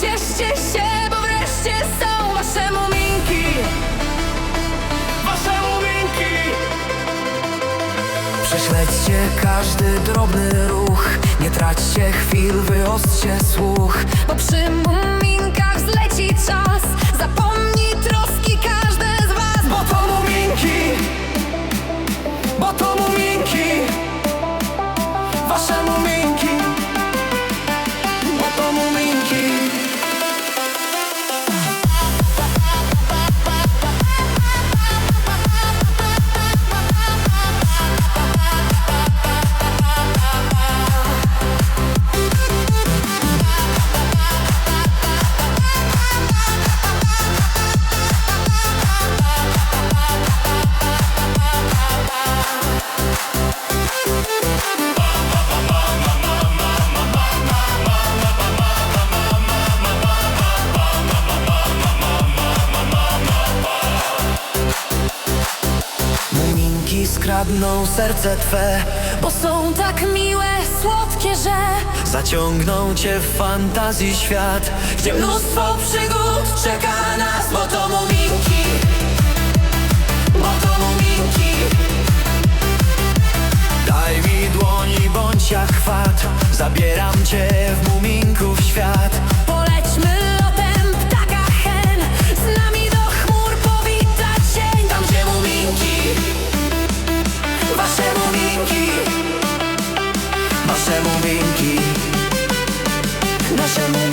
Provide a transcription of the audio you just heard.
cieszcie się, bo wreszcie są wasze muminki. Wasze muminki. Prześledźcie każdy drobny ruch. Nie traćcie chwil, wyostrzcie słuch. Bo przy muminkach zleci czas. Zapomnij troski każdy z was. Bo to muminki. Bo to muminki. Wasze muminki Skradną serce twe Bo są tak miłe, słodkie, że Zaciągną cię w fantazji świat. Gdzie mnóstwo przygód czeka nas Bo to muminki Bo to muminki. Daj mi dłoni bądź jak chwat Zabieram cię Nasze